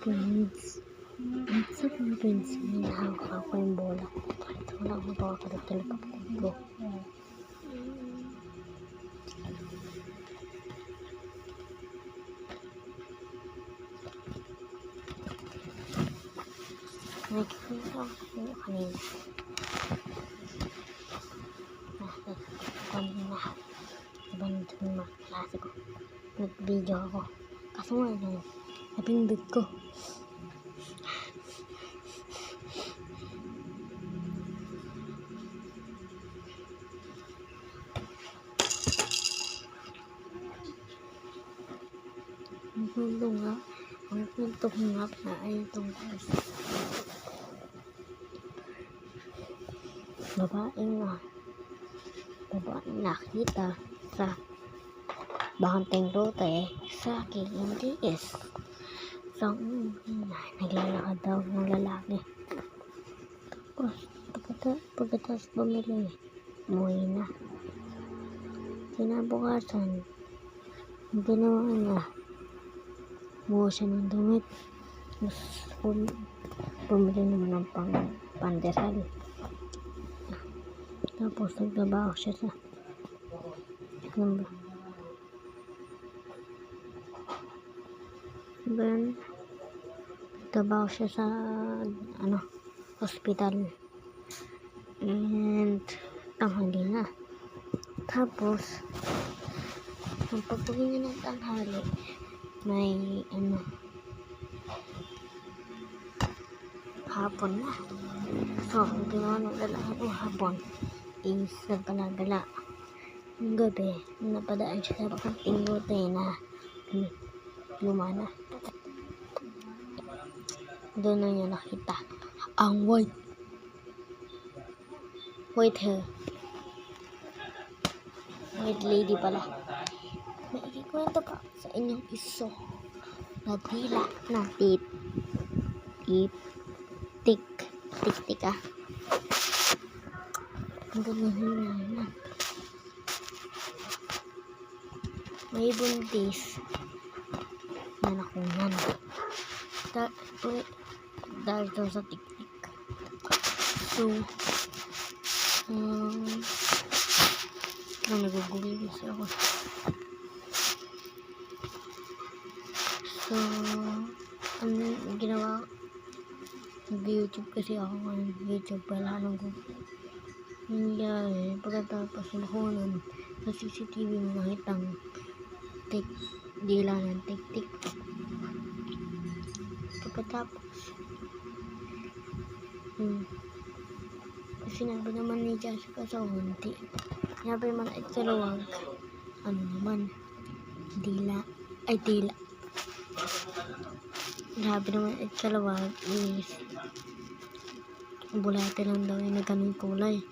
friends. What's up mga friends? Hinahawak ako yung bola. So, wala akong mapapakadot talaga ko. Nakikita ako kanina. Kanina. Diba yung mga klase ko. Nag-video ako. Kaso nga ano, napindot ko. Ang kwento nga, ang ko nga na ay tungkol sa babaeng na babaeng nakita sa banteng lote sa KMTS. So, mm, naglalakad daw ng lalaki. Tapos, pagkata, pagkatapos bumili, umuwi na. Kinabukasan, ang ginawa niya, Kumuha siya ng damit. Bum bumili naman ng pang pandesal. Tapos, nagtrabaho siya sa ano ba? Nagtrabaho siya sa ano, hospital. And, tanghali na. Tapos, ang pagpagin niya ng tanghali, may ano hapon na so ang ginawa ng lalaki ng hapon is nagpalagala ng gabi napadaan siya sa kanting lote na lu- luma na doon na niya nakita. Ang white. White hair. White lady pala. May ikikwento pa sa inyong iso na dila na tit tip tik. Tik tik ah. Ang ganahin may buntis na nakunan uy, dahil daw sa tik tik so um, ano nagugugol kasi ako So, ano yung ginawa? Nag-YouTube kasi ako ngayon. YouTube pala ko. Nangyari, pagkatapos nakunan sa CCTV mo nakitang tik, dila ng tik-tik. Pagkatapos, hmm, sinabi naman ni Jessica sa hunti. Sinabi naman ay taluwag. Ano naman? Dila. Ay, dila. Grabe naman at kalawag is bulate lang daw yung ganun kulay.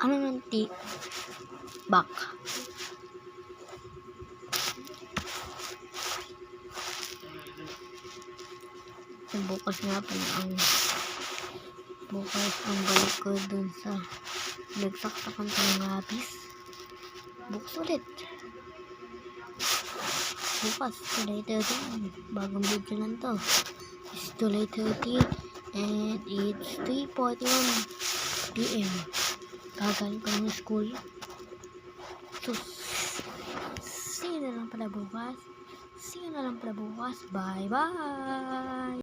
Ano ng ti? So, bukas nga pala ang bukas ang balik ko dun sa nagsaktakan ko ng lapis. Bukas ulit. Bukas July 13 bagong video lang to. It's July 13 and it's 3.41 p.m. gagaling ko ng school. So see you na lang pala bukas. See you na lang pala bukas. Bye bye